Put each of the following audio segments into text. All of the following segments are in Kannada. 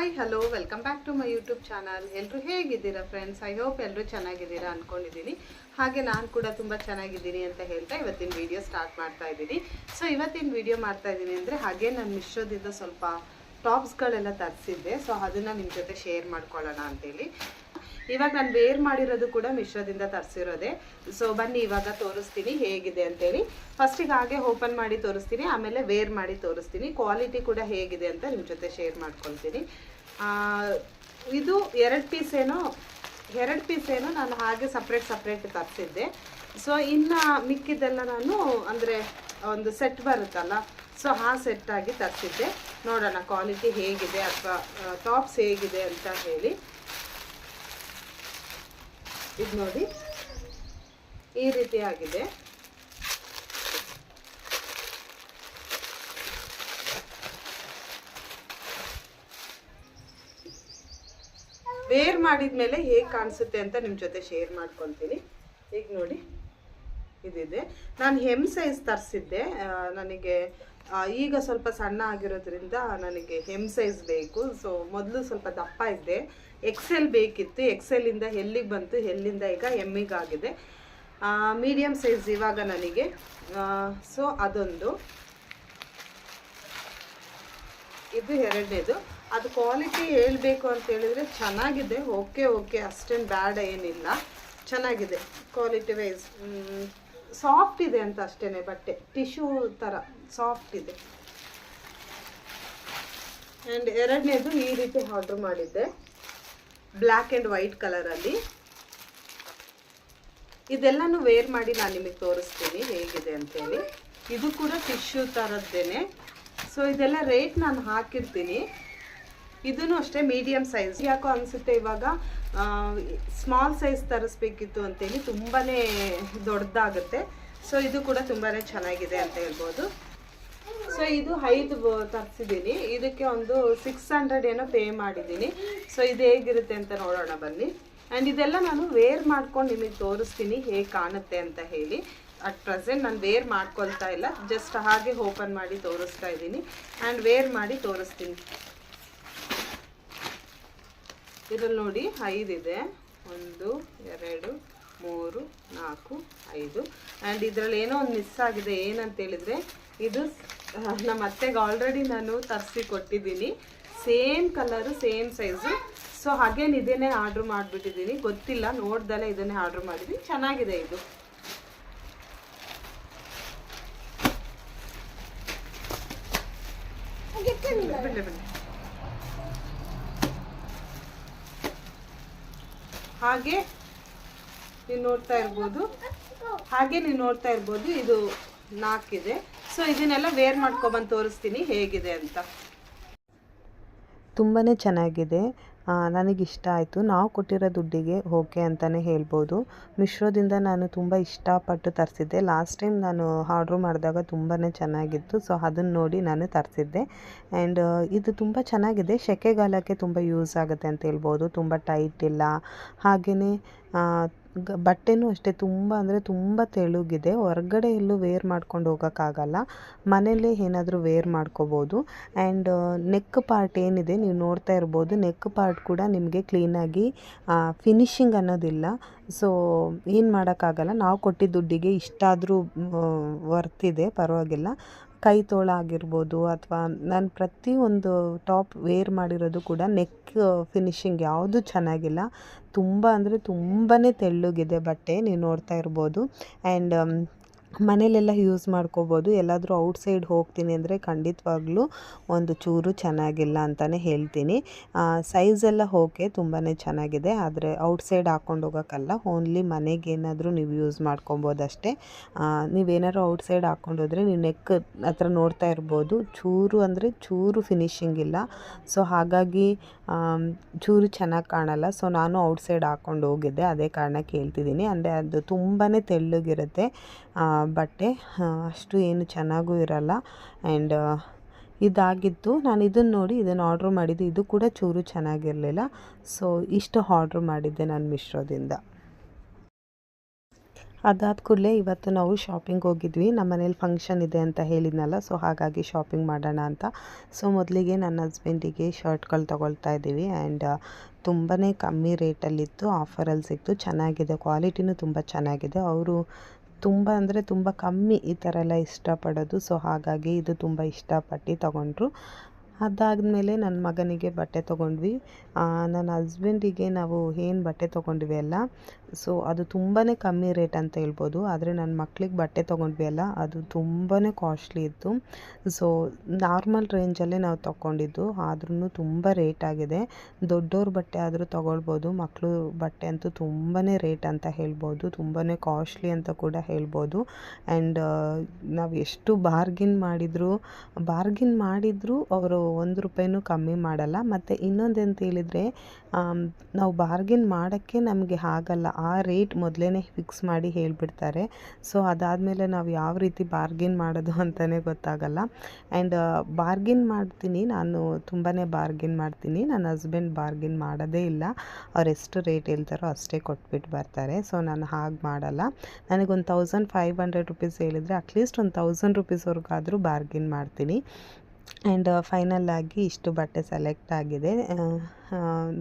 Hi hello welcome back to my YouTube channel ಎಲ್ಲರೂ ಹೇಗಿದ್ದೀರಾ ಫ್ರೆಂಡ್ಸ್ ಐ ಹೋಪ್ ಎಲ್ಲರೂ ಚೆನ್ನಾಗಿದ್ದೀರಾ ಅಂದ್ಕೊಂಡಿದ್ದೀನಿ ಹಾಗೆ ನಾನು ಕೂಡ ತುಂಬ ಚೆನ್ನಾಗಿದ್ದೀನಿ ಅಂತ ಹೇಳ್ತಾ ಇವತ್ತಿನ ವಿಡಿಯೋ ಸ್ಟಾರ್ಟ್ ಮಾಡ್ತಾ ಇದ್ದೀನಿ. ಸೊ ಇವತ್ತಿನ ವಿಡಿಯೋ ಮಾಡ್ತಾ ಇದ್ದೀನಿ ಅಂದರೆ ಹಾಗೆ ನಾನು ಮಿಶೋದಿಂದ ಸ್ವಲ್ಪ ಟಾಪ್ಸ್ಗಳೆಲ್ಲ ತರಿಸಿದ್ದೆ. ಸೊ ಅದನ್ನು ನಿಮ್ಮ ಜೊತೆ ಶೇರ್ ಮಾಡ್ಕೊಳ್ಳೋಣ ಅಂತೇಳಿ. ಇವಾಗ ನಾನು ವೇರ್ ಮಾಡಿರೋದು ಕೂಡ ಮಿಶ್ರದಿಂದ ತರಿಸಿರೋದೆ. ಸೊ ಬನ್ನಿ, ಇವಾಗ ತೋರಿಸ್ತೀನಿ ಹೇಗಿದೆ ಅಂತೇಳಿ. ಫಸ್ಟಿಗೆ ಹಾಗೆ ಓಪನ್ ಮಾಡಿ ತೋರಿಸ್ತೀನಿ, ಆಮೇಲೆ ವೇರ್ ಮಾಡಿ ತೋರಿಸ್ತೀನಿ. ಕ್ವಾಲಿಟಿ ಕೂಡ ಹೇಗಿದೆ ಅಂತ ನಿಮ್ಮ ಜೊತೆ ಶೇರ್ ಮಾಡ್ಕೊಳ್ತೀನಿ. ಇದು ಎರಡು ಪೀಸ್ ಏನೋ, ಎರಡು ಪೀಸ್ ಏನೋ ನಾನು ಹಾಗೆ ಸಪ್ರೇಟ್ ಸಪ್ರೇಟ್ ತರಿಸಿದ್ದೆ. ಸೊ ಇನ್ನು ಮಿಕ್ಕಿದ್ದೆಲ್ಲ ನಾನು ಅಂದರೆ ಒಂದು ಸೆಟ್ ಬರುತ್ತಲ್ಲ ಸೊ ಆ ಸೆಟ್ಟಾಗಿ ತರಿಸಿದ್ದೆ. ನೋಡೋಣ ಕ್ವಾಲಿಟಿ ಹೇಗಿದೆ ಅಥವಾ ಟಾಪ್ಸ್ ಹೇಗಿದೆ ಅಂತ ಹೇಳಿ. ಇದು ನೋಡಿ. ಈ ರೀತಿ ಆಗಿದೆ. ವೇರ್ ಮಾಡಿದ್ಮೇಲೆ ಹೇಗೆ ಕಾಣಿಸುತ್ತೆ ಅಂತ ನಿಮ್ಮ ಜೊತೆ ಶೇರ್ ಮಾಡ್ಕೊತೀನಿ. ಈಗ ನೋಡಿ. ಇದಿದೆ ನಾನು ಹೆಮ್ ಸೈಜ್ ತರಿಸಿದ್ದೆ. ನನಗೆ ಈಗ ಸ್ವಲ್ಪ ಸಣ್ಣ ಆಗಿರೋದ್ರಿಂದ ನನಗೆ ಹೆಮ್ ಸೈಜ್ ಬೇಕು. ಸೊ ಮೊದಲು ಸ್ವಲ್ಪ ದಪ್ಪ ಇದ್ದೆ. ಎಕ್ಸೆಲ್ ಬೇಕಿತ್ತು. ಎಕ್ಸೆಲಿಂದ ಎಲ್ಲಿಗೆ ಬಂತು? ಎಲ್ಲಿಂದ ಈಗ ಎಮ್ಮಿಗೆ ಆಗಿದೆ. ಮೀಡಿಯಮ್ ಸೈಜ್ ಇವಾಗ ನನಗೆ ಸೊ ಅದೊಂದು. ಇದು ಎರಡನೇದು. ಅದು ಕ್ವಾಲಿಟಿ ಹೇಳಬೇಕು ಅಂತ ಹೇಳಿದ್ರೆ ಚೆನ್ನಾಗಿದೆ. ಓಕೆ ಓಕೆ ಅಷ್ಟೇನು ಬ್ಯಾಡ್ ಏನಿಲ್ಲ. ಚೆನ್ನಾಗಿದೆ. ಕ್ವಾಲಿಟಿ ವೈಸ್ ಸಾಫ್ಟ್ ಇದೆ ಅಂತ ಅಷ್ಟೇ ಬಟ್ಟೆ. ಟಿಶ್ಯೂ ಥರ ಸಾಫ್ಟ್ ಇದೆ. ಆ್ಯಂಡ್ ಎರಡನೇದು ಈ ರೀತಿ ಆರ್ಡ್ರ್ ಮಾಡಿದ್ದೆ. ಬ್ಲ್ಯಾಕ್ ಆ್ಯಂಡ್ ವೈಟ್ ಕಲರಲ್ಲಿ ಇದೆಲ್ಲನೂ ವೇರ್ ಮಾಡಿ ನಾನು ನಿಮಗೆ ತೋರಿಸ್ತೀನಿ ಹೇಗಿದೆ ಅಂತೇಳಿ. ಇದು ಕೂಡ ಟಿಶ್ಯೂ ಥರದ್ದೇನೆ ಸೊ ಇದೆಲ್ಲ ರೇಟ್ ನಾನು ಹಾಕಿರ್ತೀನಿ. ಇದನ್ನು ಅಷ್ಟೇ ಮೀಡಿಯಮ್ ಸೈಜ್ ಯಾಕೋ ಅನಿಸುತ್ತೆ ಇವಾಗ ಸ್ಮಾಲ್ ಸೈಜ್ ತರಿಸ್ಬೇಕಿತ್ತು ಅಂತೇಳಿ ತುಂಬಾ ದೊಡ್ಡದಾಗುತ್ತೆ. ಸೊ ಇದು ಕೂಡ ತುಂಬಾ ಚೆನ್ನಾಗಿದೆ ಅಂತ ಹೇಳ್ಬೋದು. ಸೊ ಇದು ಐದು ತರಿಸಿದ್ದೀನಿ ಇದಕ್ಕೆ ಒಂದು ಸಿಕ್ಸ್ ಹಂಡ್ರೆಡ್ ಏನೋ ಪೇ ಮಾಡಿದ್ದೀನಿ ಸೊ ಇದು ಹೇಗಿರುತ್ತೆ ಅಂತ ನೋಡೋಣ ಬನ್ನಿ. ಆ್ಯಂಡ್ ಇದೆಲ್ಲ ನಾನು ವೇರ್ ಮಾಡ್ಕೊಂಡು ನಿಮಗೆ ತೋರಿಸ್ತೀನಿ ಹೇಗೆ ಕಾಣುತ್ತೆ ಅಂತ ಹೇಳಿ. ಅಟ್ ಪ್ರೆಸೆಂಟ್ ನಾನು ವೇರ್ ಮಾಡ್ಕೊಳ್ತಾ ಇಲ್ಲ ಜಸ್ಟ್ ಹಾಗೆ ಓಪನ್ ಮಾಡಿ ತೋರಿಸ್ತಾ ಇದ್ದೀನಿ ಆ್ಯಂಡ್ ವೇರ್ ಮಾಡಿ ತೋರಿಸ್ತೀನಿ. ಇದರಲ್ಲಿ ನೋಡಿ ಐದಿದೆ ಒಂದು ಎರಡು ಮೂರು ನಾಲ್ಕು ಐದು. ಆ್ಯಂಡ್ ಇದರಲ್ಲಿ ಏನೋ ಒಂದು ಮಿಸ್ ಆಗಿದೆ ಏನಂತ ಹೇಳಿದರೆ ಇದು ನಮ್ಮ ಅತ್ತೆಗೆ ಆಲ್ರೆಡಿ ನಾನು ತರಿಸಿ ಕೊಟ್ಟಿದ್ದೀನಿ. Same colour same size so ಹಾಗೇನು ಇದೇ ಆರ್ಡ್ರ್ ಮಾಡಿಬಿಟ್ಟಿದ್ದೀನಿ. ಗೊತ್ತಿಲ್ಲ ನೋಡ್ದಲ್ಲೇ ಇದನ್ನೇ ಆರ್ಡ್ರ್ ಮಾಡಿದ್ದೀನಿ. ಚೆನ್ನಾಗಿದೆ ಇದು. ಬಿಡಲಿ ಬಿಡ್ಲಿ ಹಾಗೆ ನೀವು ನೋಡ್ತಾ ಇರ್ಬೋದು. ಹಾಗೆ ನೀವು ನೋಡ್ತಾ ಇರ್ಬೋದು, ಇದು ನಾಲ್ಕಿದೆ ಸೊ ಇದನ್ನೆಲ್ಲ ವೇರ್ ಮಾಡ್ಕೊಬಂದು ತೋರಿಸ್ತೀನಿ ಹೇಗಿದೆ ಅಂತ. ತುಂಬಾ ಚೆನ್ನಾಗಿದೆ. ನನಗಿಷ್ಟ ಆಯಿತು. ನಾವು ಕೊಟ್ಟಿರೋ ದುಡ್ಡಿಗೆ ಓಕೆ ಅಂತಲೇ ಹೇಳ್ಬೋದು. ಮಿಶ್ರೋದಿಂದ ನಾನು ತುಂಬ ಇಷ್ಟಪಟ್ಟು ತರಿಸಿದ್ದೆ. ಲಾಸ್ಟ್ ಟೈಮ್ ನಾನು ಆರ್ಡ್ರ್ ಮಾಡಿದಾಗ ತುಂಬಾ ಚೆನ್ನಾಗಿತ್ತು. ಸೊ ಅದನ್ನು ನೋಡಿ ನಾನು ತರಿಸಿದ್ದೆ. ಆ್ಯಂಡ್ ಇದು ತುಂಬ ಚೆನ್ನಾಗಿದೆ. ಸೆಕೆಗಾಲಕ್ಕೆ ತುಂಬ ಯೂಸ್ ಆಗುತ್ತೆ ಅಂತ ಹೇಳ್ಬೋದು. ತುಂಬ ಟೈಟ್ ಇಲ್ಲ. ಹಾಗೆಯೇ ಬಟ್ಟೆನೂ ಅಷ್ಟೇ, ತುಂಬ ಅಂದರೆ ತುಂಬ ತೆಳುಗಿದೆ. ಹೊರಗಡೆ ಎಲ್ಲೂ ವೇರ್ ಮಾಡ್ಕೊಂಡು ಹೋಗೋಕ್ಕಾಗಲ್ಲ. ಮನೆಯಲ್ಲೇ ಏನಾದರೂ ವೇರ್ ಮಾಡ್ಕೋಬೋದು. ಆ್ಯಂಡ್ ನೆಕ್ ಪಾರ್ಟ್ ಏನಿದೆ, ನೀವು ನೋಡ್ತಾ ಇರ್ಬೋದು. ನೆಕ್ ಪಾರ್ಟ್ ಕೂಡ ನಿಮಗೆ ಕ್ಲೀನಾಗಿ ಫಿನಿಶಿಂಗ್ ಅನ್ನೋದಿಲ್ಲ. ಸೊ ಏನು ಮಾಡೋಕ್ಕಾಗಲ್ಲ. ನಾವು ಕೊಟ್ಟಿದ್ದ ದುಡ್ಡಿಗೆ ಇಷ್ಟಾದರೂ ವರ್ತಿದೆ ಪರವಾಗಿಲ್ಲ. ಕೈ ತೋಳಾಗಿರ್ಬೋದು ಅಥವಾ ನಾನು ಪ್ರತಿಯೊಂದು ಟಾಪ್ ವೇರ್ ಮಾಡಿರೋದು ಕೂಡ ನೆಕ್ ಫಿನಿಶಿಂಗ್ ಯಾವುದು ಚೆನ್ನಾಗಿಲ್ಲ. ತುಂಬ ಅಂದರೆ ತುಂಬಾ ತೆಳ್ಳಗಿದೆ ಬಟ್ಟೆ, ನೀವು ನೋಡ್ತಾ ಇರ್ಬೋದು. ಆ್ಯಂಡ್ ಮನೇಲೆಲ್ಲ ಯೂಸ್ ಮಾಡ್ಕೋಬೋದು. ಎಲ್ಲಾದರೂ ಔಟ್ಸೈಡ್ ಹೋಗ್ತೀನಿ ಅಂದರೆ ಖಂಡಿತವಾಗ್ಲೂ ಒಂದು ಚೂರು ಚೆನ್ನಾಗಿಲ್ಲ ಅಂತಲೇ ಹೇಳ್ತೀನಿ. ಸೈಜೆಲ್ಲ ಓಕೆ ತುಂಬಾ ಚೆನ್ನಾಗಿದೆ. ಆದರೆ ಔಟ್ಸೈಡ್ ಹಾಕ್ಕೊಂಡು ಹೋಗೋಕ್ಕಲ್ಲ, ಓನ್ಲಿ ಮನೆಗೆ ಏನಾದರೂ ನೀವು ಯೂಸ್ ಮಾಡ್ಕೊಬೋದು ಅಷ್ಟೇ ನೀವೇನಾದ್ರು ಔಟ್ಸೈಡ್ ಹಾಕ್ಕೊಂಡು ಹೋದರೆ ನೀವು ನೆಕ್ ಹತ್ರ ನೋಡ್ತಾ ಇರ್ಬೋದು. ಚೂರು ಅಂದರೆ ಚೂರು ಫಿನಿಶಿಂಗ್ ಇಲ್ಲ. ಸೊ, ಹಾಗಾಗಿ ಚೂರು ಚೆನ್ನಾಗಿ ಕಾಣಲ್ಲ. ಸೊ, ನಾನು ಔಟ್ಸೈಡ್ ಹಾಕ್ಕೊಂಡು ಹೋಗಿದ್ದೆ. ಅದೇ ಕಾರಣಕ್ಕೆ ಹೇಳ್ತಿದ್ದೀನಿ ಅಂದರೆ ಅದು ತುಂಬಾ ತೆಳ್ಳಗಿರುತ್ತೆ. ಬಟ್ಟೆ ಅಷ್ಟು ಏನು ಚೆನ್ನಾಗೂ ಇರಲ್ಲ. ಆ್ಯಂಡ್ ಇದಾಗಿತ್ತು ನಾನು ಇದನ್ನು ನೋಡಿ ಇದನ್ನು ಆರ್ಡ್ರ್ ಮಾಡಿದ್ದು ಇದು ಕೂಡ ಚೂರು ಚೆನ್ನಾಗಿರಲಿಲ್ಲ. ಸೊ ಇಷ್ಟು ಆರ್ಡ್ರ್ ಮಾಡಿದ್ದೆ ನಾನು ಮಿಶ್ರೋದಿಂದ ಅದಾದ ಕೂಡಲೇ ಇವತ್ತು ನಾವು ಶಾಪಿಂಗ್ ಹೋಗಿದ್ವಿ. ನಮ್ಮ ಮನೇಲಿ ಫಂಕ್ಷನ್ ಇದೆ ಅಂತ ಹೇಳಿದ್ನಲ್ಲ ಸೊ ಹಾಗಾಗಿ ಶಾಪಿಂಗ್ ಮಾಡೋಣ ಅಂತ. ಸೊ ಮೊದಲಿಗೆ ನನ್ನ ಹಸ್ಬೆಂಡಿಗೆ ಶರ್ಟ್ಗಳು ತೊಗೊಳ್ತಾ ಇದ್ದೀವಿ. ಆ್ಯಂಡ್ ತುಂಬಾ ಕಮ್ಮಿ ರೇಟಲ್ಲಿತ್ತು ಆಫರಲ್ಲಿ ಸಿಕ್ತು. ಚೆನ್ನಾಗಿದೆ. ಕ್ವಾಲಿಟಿನೂ ತುಂಬ ಚೆನ್ನಾಗಿದೆ. ಅವರು ತುಂಬ ಅಂದರೆ ತುಂಬ ಕಮ್ಮಿ ಈ ಥರ ಎಲ್ಲ ಇಷ್ಟಪಡೋದು. ಸೊ ಹಾಗಾಗಿ ಇದು ತುಂಬ ಇಷ್ಟಪಟ್ಟು ತೊಗೊಂಡ್ರು. ಅದಾದಮೇಲೆ ನನ್ನ ಮಗನಿಗೆ ಬಟ್ಟೆ ತೊಗೊಂಡ್ವಿ. ನನ್ನ ಹಸ್ಬೆಂಡಿಗೆ ನಾವು ಏನು ಬಟ್ಟೆ ತೊಗೊಂಡ್ವಿ ಅಲ್ಲ, ಸೊ ಅದು ತುಂಬಾ ಕಮ್ಮಿ ರೇಟ್ ಅಂತ ಹೇಳ್ಬೋದು. ಆದರೆ ನನ್ನ ಮಕ್ಳಿಗೆ ಬಟ್ಟೆ ತೊಗೊಂಡ್ವಿ ಅಲ್ಲ, ಅದು ತುಂಬಾ ಕಾಸ್ಟ್ಲಿ ಇತ್ತು. ಸೊ ನಾರ್ಮಲ್ ರೇಂಜಲ್ಲೇ ನಾವು ತೊಗೊಂಡಿದ್ದು ಆದ್ರೂ ತುಂಬ ರೇಟ್ ಆಗಿದೆ. ದೊಡ್ಡವ್ರ ಬಟ್ಟೆ ಆದರೂ ತೊಗೊಳ್ಬೋದು ಮಕ್ಕಳು ಬಟ್ಟೆ ಅಂತೂ ತುಂಬಾ ರೇಟ್ ಅಂತ ಹೇಳ್ಬೋದು ತುಂಬಾ ಕಾಸ್ಟ್ಲಿ ಅಂತ ಕೂಡ ಹೇಳ್ಬೋದು. ಆ್ಯಂಡ್ ನಾವು ಎಷ್ಟು ಬಾರ್ಗಿನ್ ಮಾಡಿದರೂ ಬಾರ್ಗಿನ್ ಮಾಡಿದರೂ ಅವರು ಒಂದು ರೂಪಾಯಿನೂ ಕಮ್ಮಿ ಮಾಡಲ್ಲ. ಮತ್ತು ಇನ್ನೊಂದು ಹೇಳಿದರೆ ನಾವು ಬಾರ್ಗಿನ್ ಮಾಡೋಕ್ಕೆ ನಮಗೆ ಆಗಲ್ಲ. ಆ ರೇಟ್ ಮೊದಲೇ ಫಿಕ್ಸ್ ಮಾಡಿ ಹೇಳಿಬಿಡ್ತಾರೆ. ಸೊ, ಅದಾದಮೇಲೆ ನಾವು ಯಾವ ರೀತಿ ಬಾರ್ಗಿನ್ ಮಾಡೋದು ಅಂತಲೇ ಗೊತ್ತಾಗಲ್ಲ. ಆ್ಯಂಡ್ ಬಾರ್ಗಿನ್ ಮಾಡ್ತೀನಿ. ನಾನು ತುಂಬಾ ಬಾರ್ಗಿನ್ ಮಾಡ್ತೀನಿ. ನನ್ನ ಹಸ್ಬೆಂಡ್ ಬಾರ್ಗಿನ್ ಮಾಡೋದೇ ಇಲ್ಲ. ಅವ್ರು ಎಷ್ಟು ರೇಟ್ ಹೇಳ್ತಾರೋ ಅಷ್ಟೇ ಕೊಟ್ಬಿಟ್ಟು ಬರ್ತಾರೆ. ಸೊ, ನಾನು ಹಾಗೆ ಮಾಡಲ್ಲ. ನನಗೊಂದು ತೌಸಂಡ್ ಫೈವ್ ಹಂಡ್ರೆಡ್ ರುಪೀಸ್ ಹೇಳಿದರೆ ಅಟ್ಲೀಸ್ಟ್ ಒಂದು ತೌಸಂಡ್ ರುಪೀಸ್ವರೆಗಾದರೂ ಬಾರ್ಗಿನ್ ಮಾಡ್ತೀನಿ. ಆ್ಯಂಡ್ ಫೈನಲ್ ಆಗಿ ಇಷ್ಟು ಬಟ್ಟೆ ಸೆಲೆಕ್ಟ್ ಆಗಿದೆ.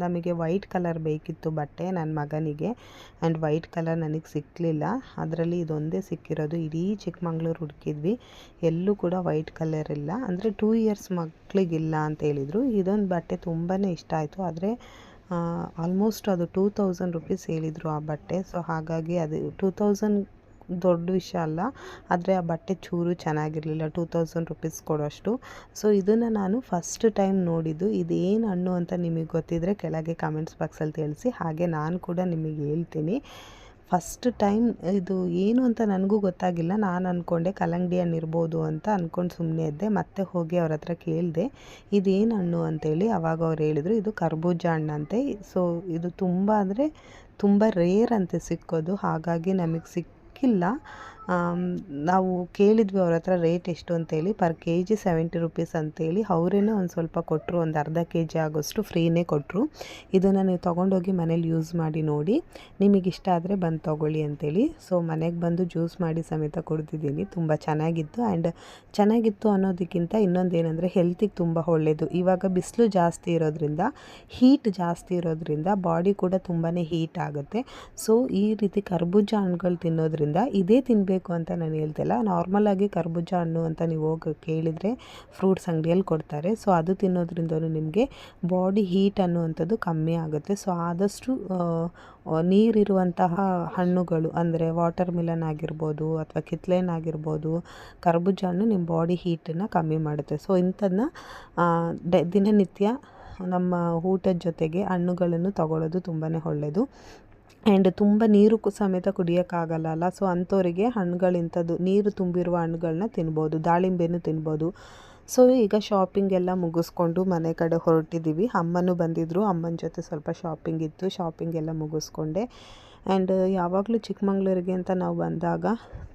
ನಮಗೆ ವೈಟ್ ಕಲರ್ ಬೇಕಿತ್ತು ಬಟ್ಟೆ ನನ್ನ ಮಗನಿಗೆ. ಆ್ಯಂಡ್ ವೈಟ್ ಕಲರ್ ನನಗೆ ಸಿಕ್ಕಲಿಲ್ಲ ಅದರಲ್ಲಿ ಇದೊಂದೇ ಸಿಕ್ಕಿರೋದು. ಇಡೀ ಚಿಕ್ಕಮಂಗ್ಳೂರು ಹುಡುಕಿದ್ವಿ. ಎಲ್ಲೂ ಕೂಡ ವೈಟ್ ಕಲರ್ ಇಲ್ಲ. ಅಂದರೆ ಟೂ ಇಯರ್ಸ್ ಮಕ್ಕಳಿಗಿಲ್ಲ ಅಂತ ಹೇಳಿದರು. ಇದೊಂದು ಬಟ್ಟೆ ತುಂಬಾ ಇಷ್ಟ ಆಯಿತು. ಆದರೆ ಆಲ್ಮೋಸ್ಟ್ ಅದು ಟೂ ತೌಸಂಡ್ ರುಪೀಸ್ ಹೇಳಿದರು ಆ ಬಟ್ಟೆ. ಸೊ ಹಾಗಾಗಿ ಅದು ಟೂ ತೌಸಂಡ್ ದೊಡ್ಡ ವಿಷಯ ಅಲ್ಲ, ಆದರೆ ಆ ಬಟ್ಟೆ ಚೂರು ಚೆನ್ನಾಗಿರಲಿಲ್ಲ ಟೂ ತೌಸಂಡ್ ರುಪೀಸ್ ಕೊಡೋಷ್ಟು. ಸೊ ಇದನ್ನು ನಾನು ಫಸ್ಟ್ ಟೈಮ್ ನೋಡಿದ್ದು. ಇದೇನು ಹಣ್ಣು ಅಂತ ನಿಮಗೆ ಗೊತ್ತಿದ್ದರೆ ಕೆಳಗೆ ಕಮೆಂಟ್ಸ್ ಬಾಕ್ಸಲ್ಲಿ ತಿಳಿಸಿ, ಹಾಗೆ ನಾನು ಕೂಡ ನಿಮಗೆ ಹೇಳ್ತೀನಿ. ಫಸ್ಟ್ ಟೈಮ್ ಇದು ಏನು ಅಂತ ನನಗೂ ಗೊತ್ತಾಗಿಲ್ಲ. ನಾನು ಅಂದ್ಕೊಂಡೆ ಕಲ್ಲಂಗಡಿ ಹಣ್ಣು ಇರ್ಬೋದು ಅಂತ ಅಂದ್ಕೊಂಡು ಸುಮ್ಮನೆ ಇದ್ದೆ. ಮತ್ತೆ ಹೋಗಿ ಅವ್ರ ಹತ್ರ ಕೇಳಿದೆ, ಇದೇನು ಹಣ್ಣು ಅಂತೇಳಿ ಅವಾಗ ಅವ್ರು ಹೇಳಿದರು, ಇದು ಕರ್ಬೂಜ ಹಣ್ಣಂತೆ ಸೊ ಇದು ತುಂಬ ಅಂದರೆ ತುಂಬ ರೇರ್ ಅಂತೆ ಸಿಕ್ಕೋದು. ಹಾಗಾಗಿ ನಮಗೆ ಸಿಕ್ ಸಿಕ್ಕಿಲ್ಲ ನಾವು ಕೇಳಿದ್ವಿ ಅವ್ರ ಹತ್ರ ರೇಟ್ ಎಷ್ಟು ಅಂತೇಳಿ. Per K G seventy rupees ಅಂತೇಳಿ. ಅವರೇ ಒಂದು ಸ್ವಲ್ಪ ಕೊಟ್ಟರು ಒಂದು ಅರ್ಧ ಕೆ ಜಿ ಆಗೋಷ್ಟು ಫ್ರೀನೇ ಕೊಟ್ಟರು ಇದನ್ನು ನೀವು ತೊಗೊಂಡೋಗಿ ಮನೇಲಿ ಯೂಸ್ ಮಾಡಿ ನೋಡಿ. ನಿಮಗೆ ಇಷ್ಟ ಆದರೆ ಬಂದು ತೊಗೊಳ್ಳಿ ಅಂತೇಳಿ. ಸೊ ಮನೆಗೆ ಬಂದು ಜ್ಯೂಸ್ ಮಾಡಿ ಸಮೇತ ಕುಡಿದಿದ್ದೀನಿ. ತುಂಬ ಚೆನ್ನಾಗಿತ್ತು. ಆ್ಯಂಡ್ ಚೆನ್ನಾಗಿತ್ತು ಅನ್ನೋದಕ್ಕಿಂತ ಇನ್ನೊಂದು ಏನಂದರೆ ಹೆಲ್ತಿಗೆ ತುಂಬ ಒಳ್ಳೆಯದು ಇವಾಗ ಬಿಸಿಲು ಜಾಸ್ತಿ ಇರೋದ್ರಿಂದ ಹೀಟ್ ಜಾಸ್ತಿ ಇರೋದ್ರಿಂದ ಬಾಡಿ ಕೂಡ ತುಂಬಾ ಹೀಟ್ ಆಗುತ್ತೆ. ಸೊ ಈ ರೀತಿ ಕರ್ಬೂಜ ಹಣ್ಣುಗಳು ತಿನ್ನೋದ್ರಿಂದ ಇದೇ ತಿನ್ನಬೇಕು ಅಂತ ನಾನು ಹೇಳ್ತಿಲ್ಲ ನಾರ್ಮಲಾಗಿ ಕರ್ಬೂಜ ಹಣ್ಣು ಅಂತ ನೀವು ಹೋಗಿ ಕೇಳಿದರೆ ಫ್ರೂಟ್ಸ್ ಅಂಗಡಿಯಲ್ಲಿ ಕೊಡ್ತಾರೆ. ಸೊ ಅದು ತಿನ್ನೋದ್ರಿಂದ ನಿಮಗೆ ಬಾಡಿ ಹೀಟ್ ಅನ್ನುವಂಥದ್ದು ಕಮ್ಮಿ ಆಗುತ್ತೆ. ಸೊ ಆದಷ್ಟು ನೀರಿರುವಂತಹ ಹಣ್ಣುಗಳು, ಅಂದರೆ ವಾಟರ್ ಮಿಲನ್ ಆಗಿರ್ಬೋದು ಅಥವಾ ಕಿತ್ಲೇನ್ ಆಗಿರ್ಬೋದು, ಕರ್ಬೂಜ ಹಣ್ಣು ನಿಮ್ಮ ಬಾಡಿ ಹೀಟನ್ನು ಕಮ್ಮಿ ಮಾಡುತ್ತೆ. ಸೊ ಇಂಥದನ್ನ ದಿನನಿತ್ಯ ನಮ್ಮ ಊಟದ ಜೊತೆಗೆ ಹಣ್ಣುಗಳನ್ನು ತಗೊಳ್ಳೋದು ತುಂಬಾ ಒಳ್ಳೆಯದು ಆ್ಯಂಡ್ ತುಂಬ ನೀರು ಸಮೇತ ಕುಡಿಯೋಕ್ಕಾಗಲ್ಲ ಅಲ್ಲ? ಸೊ ಅಂಥವರಿಗೆ ಹಣ್ಣುಗಳಿಂಥದ್ದು ನೀರು ತುಂಬಿರುವ ಹಣ್ಣುಗಳನ್ನ ತಿನ್ಬೋದು, ದಾಳಿಂಬೆನೂ ತಿನ್ಬೋದು. ಸೊ ಈಗ ಶಾಪಿಂಗ್ ಎಲ್ಲ ಮುಗಿಸ್ಕೊಂಡು ಮನೆ ಕಡೆ ಹೊರಟಿದ್ದೀವಿ ಅಮ್ಮನೂ ಬಂದಿದ್ದರು ಅಮ್ಮನ ಜೊತೆ ಸ್ವಲ್ಪ ಶಾಪಿಂಗ್ ಇತ್ತು ಶಾಪಿಂಗ್ ಎಲ್ಲ ಮುಗಿಸ್ಕೊಂಡೆ. ಆ್ಯಂಡ್ ಯಾವಾಗಲೂ ಚಿಕ್ಕಮಂಗ್ಳೂರಿಗೆ ಅಂತ ನಾವು ಬಂದಾಗ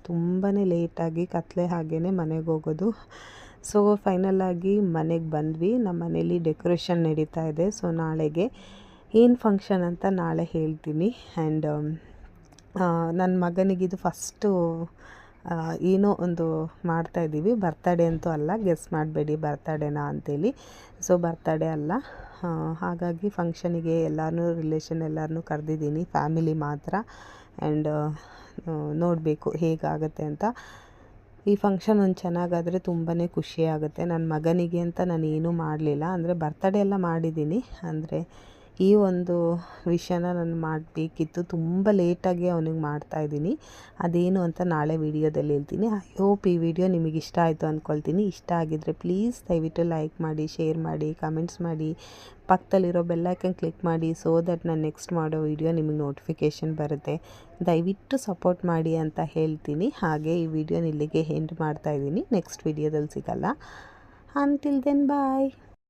ತುಂಬಾ ಲೇಟಾಗಿ ಕತ್ಲೆ ಹಾಗೇ ಮನೆಗೆ ಹೋಗೋದು. ಸೊ ಫೈನಲಾಗಿ ಮನೆಗೆ ಬಂದ್ವಿ. ನಮ್ಮ ಮನೇಲಿ ಡೆಕೋರೇಷನ್ ನಡೀತಾ ಇದೆ. ಸೊ ನಾಳೆಗೆ ಏನು ಫಂಕ್ಷನ್ ಅಂತ ನಾಳೆ ಹೇಳ್ತೀನಿ. ಆ್ಯಂಡ್ ನನ್ನ ಮಗನಿಗಿದು ಫಸ್ಟು ಏನೋ ಒಂದು ಮಾಡ್ತಾಯಿದ್ದೀವಿ ಬರ್ತಡೇ ಅಂತೂ ಅಲ್ಲ ಗೆಸ್ ಮಾಡಬೇಡಿ ಬರ್ತಡೇನಾ ಅಂತೇಳಿ. ಸೊ ಬರ್ತಡೇ ಅಲ್ಲ. ಹಾಗಾಗಿ ಫಂಕ್ಷನಿಗೆ ಎಲ್ಲರೂ ರಿಲೇಷನ್ ಎಲ್ಲರನ್ನೂ ಕರೆದಿದ್ದೀನಿ ಫ್ಯಾಮಿಲಿ ಮಾತ್ರ. ಆ್ಯಂಡ್ ನೋಡಬೇಕು ಹೇಗಾಗುತ್ತೆ ಅಂತ. ಈ ಫಂಕ್ಷನ್ ಒಂದು ಚೆನ್ನಾಗಾದರೆ ತುಂಬಾ ಖುಷಿಯಾಗುತ್ತೆ ನನ್ನ ಮಗನಿಗೆ ಅಂತ ನಾನು ಏನೂ ಮಾಡಲಿಲ್ಲ. ಅಂದರೆ ಬರ್ತಡೇ ಎಲ್ಲ ಮಾಡಿದ್ದೀನಿ. ಅಂದರೆ ಈ ಒಂದು ವಿಷಯನ ನಾನು ಮಾಡಬೇಕಿತ್ತು. ತುಂಬ ಲೇಟಾಗಿ ಅವನಿಗೆ ಮಾಡ್ತಾಯಿದ್ದೀನಿ ಅದೇನು ಅಂತ ನಾಳೆ ವೀಡಿಯೋದಲ್ಲಿ ಹೇಳ್ತೀನಿ. ಐ ಹೋಪ್ ಈ ವಿಡಿಯೋ ನಿಮಗೆ ಇಷ್ಟ ಆಯಿತು ಅಂದ್ಕೊಳ್ತೀನಿ ಇಷ್ಟ ಆಗಿದ್ದರೆ ಪ್ಲೀಸ್ ದಯವಿಟ್ಟು ಲೈಕ್ ಮಾಡಿ ಶೇರ್ ಮಾಡಿ ಕಮೆಂಟ್ಸ್ ಮಾಡಿ. ಪಕ್ಕದಲ್ಲಿರೋ ಬೆಲ್ಲೈಕನ್ ಕ್ಲಿಕ್ ಮಾಡಿ ಸೊ ದಟ್ ನಾನು ನೆಕ್ಸ್ಟ್ ಮಾಡೋ ವಿಡಿಯೋ ನಿಮಗೆ ನೋಟಿಫಿಕೇಷನ್ ಬರುತ್ತೆ. ದಯವಿಟ್ಟು ಸಪೋರ್ಟ್ ಮಾಡಿ ಅಂತ ಹೇಳ್ತೀನಿ. ಹಾಗೆ ಈ ವಿಡಿಯೋನ ಇಲ್ಲಿಗೆ ಎಂಡ್ ಮಾಡ್ತಾಯಿದ್ದೀನಿ ನೆಕ್ಸ್ಟ್ ವಿಡಿಯೋದಲ್ಲಿ ಸಿಗಲ್ಲ. Until then bye